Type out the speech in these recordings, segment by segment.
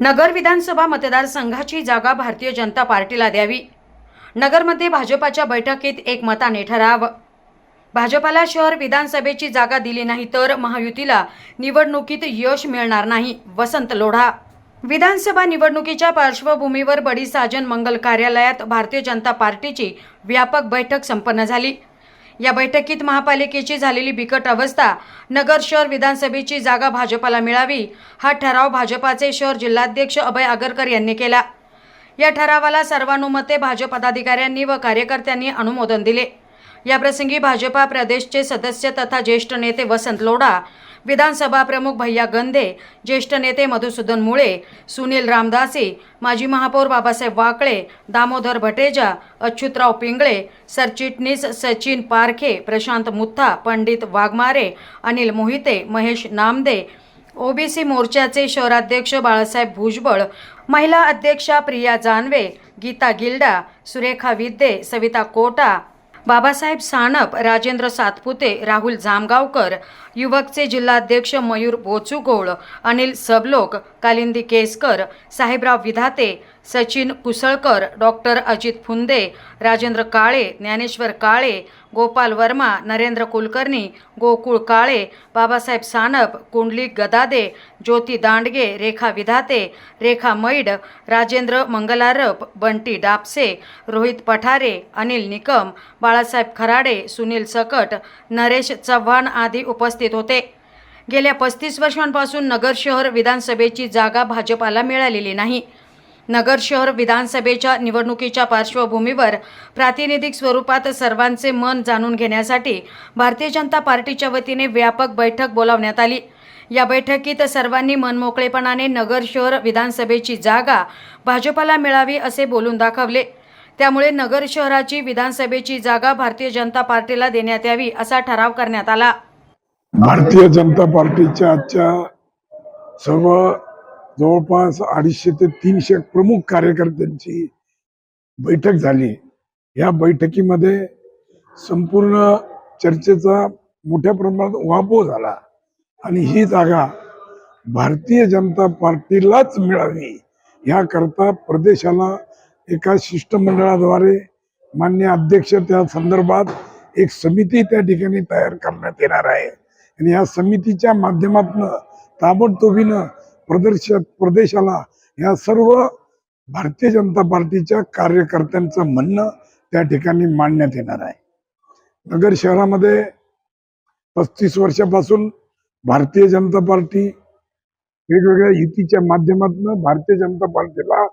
नगर विधानसभा मतदारसंघाची जागा भारतीय जनता पार्टीला द्यावी. नगरमध्ये भाजपाच्या बैठकीत एक मताने ठराव. भाजपाला शहर विधानसभेची जागा दिली नाही तर महायुतीला निवडणुकीत यश मिळणार नाही वसंत लोढा. विधानसभा निवडणुकीच्या पार्श्वभूमीवर बडी साजन मंगल कार्यालयात भारतीय जनता पार्टीची व्यापक बैठक संपन्न झाली. या बैठकीत महापालिकेची झालेली बिकट अवस्था नगर शहर विधानसभेची जागा भाजपाला मिळावी हा ठराव भाजपाचे शहर जिल्हाध्यक्ष अभय आगरकर यांनी केला. या ठरावाला सर्वानुमते भाजप पदाधिकाऱ्यांनी व कार्यकर्त्यांनी अनुमोदन दिले. याप्रसंगी भाजपा प्रदेशचे सदस्य तथा ज्येष्ठ नेते वसंत लोढा विधानसभा प्रमुख भैया गंधे ज्येष्ठ नेते मधुसूदन मुळे सुनील रामदासी माजी महापौर बाबासाहेब वाकळे दामोदर भटेजा अच्युतराव पिंगळे सरचिटणीस सचिन पारखे प्रशांत मुथा पंडित वाघमारे अनिल मोहिते महेश नामदे ओबीसी मोर्चाचे शहराध्यक्ष बाळासाहेब भुजबळ महिला अध्यक्षा प्रिया जानवे गीता गिल्डा सुरेखा विद्ये सविता कोटा बाबासाहेब सानप राजेंद्र सातपुते राहुल जामगावकर युवकचे जिल्हाध्यक्ष मयूर बोचुगोळ अनिल सबलोक कालिंदी केसकर साहेबराव विधाते सचिन कुसळकर डॉक्टर अजित फुंदे राजेंद्र काळे ज्ञानेश्वर काळे गोपाल वर्मा नरेंद्र कुलकर्णी गोकुळ काळे बाबासाहेब सानप कुंडली गदादे ज्योती दांडगे रेखा विधाते रेखा मैड राजेंद्र मंगलारप बंटी डापसे रोहित पठारे अनिल निकम बाळासाहेब खराडे सुनील सकट नरेश चव्हाण आदी उपस्थित होते. गेल्या पस्तीस वर्षांपासून नगर शहर विधानसभेची जागा भाजपाला मिळालेली नाही. नगर शहर विधानसभेच्या निवडणुकीच्या पार्श्वभूमीवर प्रातिनिधिक स्वरूपात सर्वांचे मन जाणून घेण्यासाठी भारतीय जनता पार्टीच्या वतीने व्यापक बैठक बोलावण्यात आली. या बैठकीत सर्वांनी मनमोकळेपणाने नगर शहर विधानसभेची जागा भाजपाला मिळावी असे बोलून दाखवले. त्यामुळे नगर शहराची विधानसभेची जागा भारतीय जनता पार्टीला देण्यात यावी असा ठराव करण्यात आला. भारतीय जनता पार्टीच्या आजच्या सर्व जवळपास अडीचशे ते तीनशे प्रमुख कार्यकर्त्यांची बैठक झाली. या बैठकीमध्ये संपूर्ण चर्चेचा मोठ्या प्रमाणात वापो झाला आणि ही जागा भारतीय जनता पार्टीलाच मिळावी याकरता प्रदेशाला एका शिष्टमंडळाद्वारे मान्य अध्यक्ष त्या संदर्भात एक समिती त्या ठिकाणी तयार करण्यात येणार आहे. आणि या समितीच्या माध्यमातून ताबडतोबीनं प्रदर्श प्रदेशाला या सर्व भारतीय जनता पार्टीच्या कार्यकर्त्यांचं म्हणणं त्या ठिकाणी मांडण्यात येणार आहे नगर शहरामध्ये पस्तीस वर्षापासून भारतीय जनता पार्टी वेगवेगळ्या युतीच्या माध्यमातून भारतीय जनता पार्टीला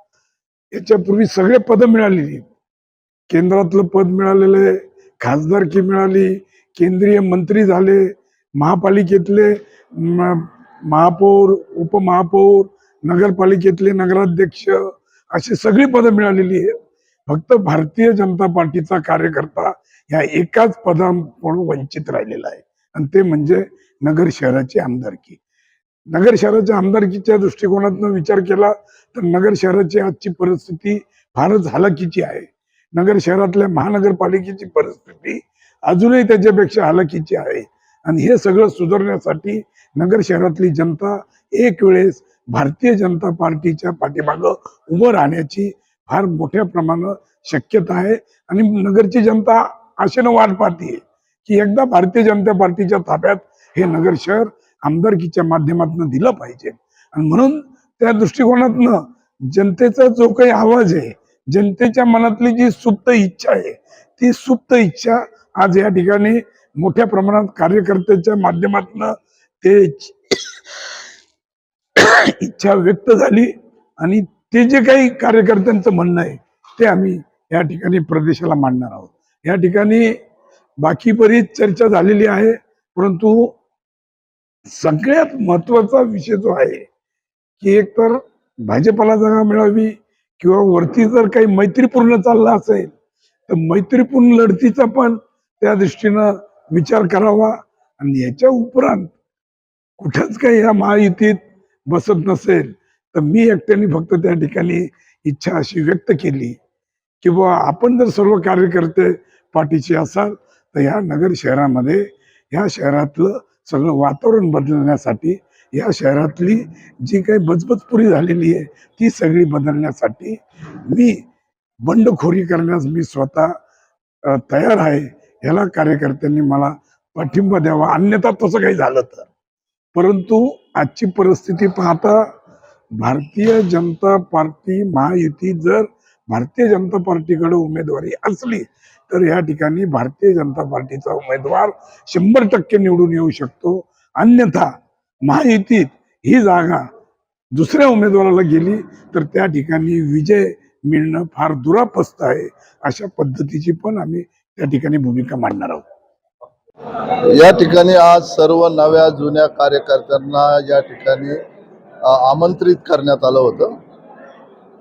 याच्यापूर्वी सगळे पद मिळालेली आहेत. केंद्रातलं पद मिळालेलं आहे खासदारकी मिळाली केंद्रीय मंत्री झाले महापालिकेतले महापौर उपमहापौर नगरपालिकेतले नगराध्यक्ष अशी सगळी पदं मिळालेली आहेत. फक्त भारतीय जनता पार्टीचा कार्यकर्ता ह्या एकाच पदाकडून वंचित राहिलेला आहे. आणि ते म्हणजे नगर शहराची आमदारकी. नगर शहराच्या आमदारकीच्या दृष्टिकोनातून विचार केला तर नगर शहराची आजची परिस्थिती फारच हलाखीची आहे. नगर शहरातल्या महानगरपालिकेची परिस्थिती अजूनही त्याच्यापेक्षा हलाखीची आहे. आणि हे सगळं सुधारण्यासाठी नगर शहरातली जनता एक वेळेस भारतीय जनता पार्टीच्या पाठीमागं उभं राहण्याची फार मोठ्या प्रमाणात शक्यता आहे. आणि नगरची जनता आशेनं वाट पाहते की एकदा भारतीय जनता पार्टीच्या ताब्यात हे नगर शहर आमदारकीच्या माध्यमातून दिलं पाहिजे. आणि म्हणून त्या दृष्टिकोनातनं जनतेचा जो काही आवाज आहे जनतेच्या मनातली जी सुप्त इच्छा आहे ती सुप्त इच्छा आज या ठिकाणी मोठ्या प्रमाणात कार्यकर्त्याच्या माध्यमातून ते इच्छा व्यक्त झाली आणि ते जे काही कार्यकर्त्यांचं म्हणणं आहे ते आम्ही या ठिकाणी प्रदेशाला मांडणार आहोत. या ठिकाणी बाकी बरीच चर्चा झालेली आहे परंतु सगळ्यात महत्त्वाचा विषय जो आहे की एकतर भाजपला जागा मिळावी किंवा वरती जर काही मैत्रीपूर्ण चालला असेल तर मैत्रीपूर्ण लढतीचा पण त्या दृष्टीनं विचार करावा. आणि याच्या उपरांत कुठंच काही या महायुतीत बसत नसेल तर मी एकट्याने फक्त त्या ठिकाणी इच्छा अशी व्यक्त केली की बुवा आपण जर सर्व कार्यकर्ते पाठीची असाल तर ह्या नगर शहरामध्ये ह्या शहरातलं सगळं वातावरण बदलण्यासाठी या शहरातली जी काही बचबचपुरी झालेली आहे ती सगळी बदलण्यासाठी मी बंडखोरी करण्यास मी स्वतः तयार आहे. ह्याला कार्यकर्त्यांनी मला पाठिंबा द्यावा. अन्यथा तसं काही झालं तर. परंतु आजची परिस्थिती पाहता भारतीय जनता पार्टी महायुती जर भारतीय जनता पार्टीकडे उमेदवारी असली तर या ठिकाणी भारतीय जनता पार्टीचा उमेदवार शंभर टक्के निवडून येऊ शकतो. अन्यथा महायुतीत ही जागा दुसऱ्या उमेदवाराला गेली तर त्या ठिकाणी विजय मिळणं फार दुरापस्त आहे अशा पद्धतीची पण आम्ही त्या ठिकाणी भूमिका मांडणार आहोत. या ठिकाणी आज सर्व नव्या जुन्या कार्यकर्त्यांना या ठिकाणी आमंत्रित करण्यात आलं होतं.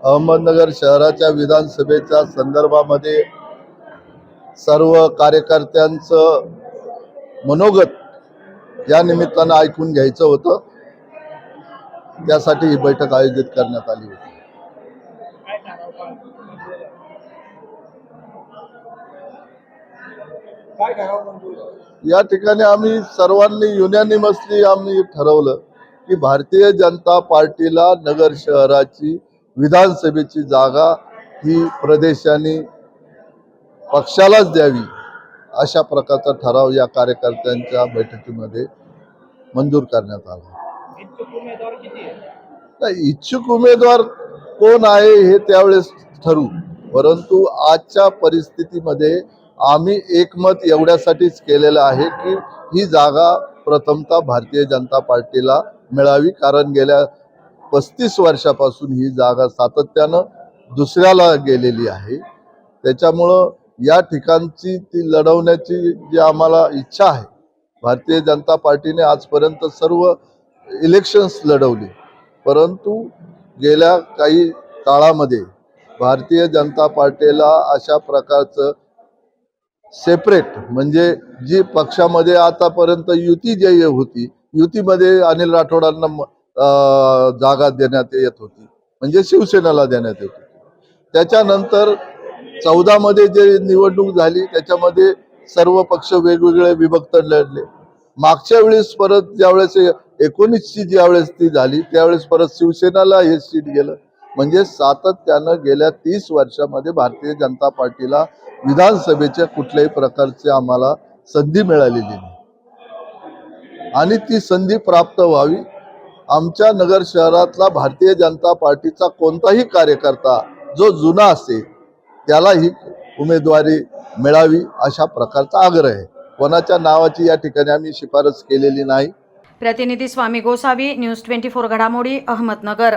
अहमदनगर शहराच्या विधानसभेच्या संदर्भामध्ये सर्व कार्यकर्त्यांचं मनोगत या निमित्तानं ऐकून घ्यायचं होतं. त्यासाठी ही बैठक आयोजित करण्यात आली होती. या ठिकाणी आम्ही सर्वांनी युनॅनिमसली आम्ही ठरवलं की भारतीय जनता पार्टीला नगर शहराची विधानसभेची जागा ही प्रदेशाने पक्षालाच द्यावी अशा प्रकारचा ठराव या कार्यकर्त्यांच्या बैठकीमध्ये मंजूर करण्यात आला. इच्छुक उमेदवार कोण आहे हे त्यावेळेस ठरवू परंतु आजच्या परिस्थितीमध्ये आम्ही एकमत एवढ्यासाठीच केलेलं आहे की ही जागा प्रथमतः भारतीय जनता पार्टीला मिळावी कारण गेल्या पस्तीस वर्षापासून ही जागा सातत्यानं दुसऱ्याला गेलेली आहे. त्याच्यामुळं या ठिकाणची ती लढवण्याची जी आम्हाला इच्छा आहे भारतीय जनता पार्टीने आजपर्यंत सर्व इलेक्शन्स लढवली. परंतु गेल्या काही काळामध्ये भारतीय जनता पार्टीला अशा प्रकारचं सेपरेट म्हणजे जी पक्षामध्ये आतापर्यंत युती जे होती युतीमध्ये अनिल राठोडांना जागा देण्यात येत होती. म्हणजे शिवसेनेला देण्यात येत होती. त्याच्यानंतर चौदा मध्ये जे निवडणूक झाली त्याच्यामध्ये सर्व पक्ष वेगवेगळे विभक्त लढले. मागच्या वेळेस परत ज्यावेळेस एकोणीसची ज्यावेळेस ती झाली त्यावेळेस परत शिवसेनाला हे सीट गेलं. म्हणजे सातत्यानं गेल्या तीस वर्षामध्ये भारतीय जनता पार्टीला विधानसभेच्या कुठल्याही प्रकारची आम्हाला संधी मिळालेली नाही. आणि ती संधी प्राप्त व्हावी आमच्या नगर शहरातला भारतीय जनता पार्टीचा कोणताही कार्यकर्ता जो जुना असेल त्याला ही उमेदवारी मिळावी अशा प्रकारचा आग्रह आहे. कोणाच्या नावाची या ठिकाणी आम्ही शिफारस केलेली नाही. प्रतिनिधी Swami Gosavi news twenty four घडामोडी अहमदनगर.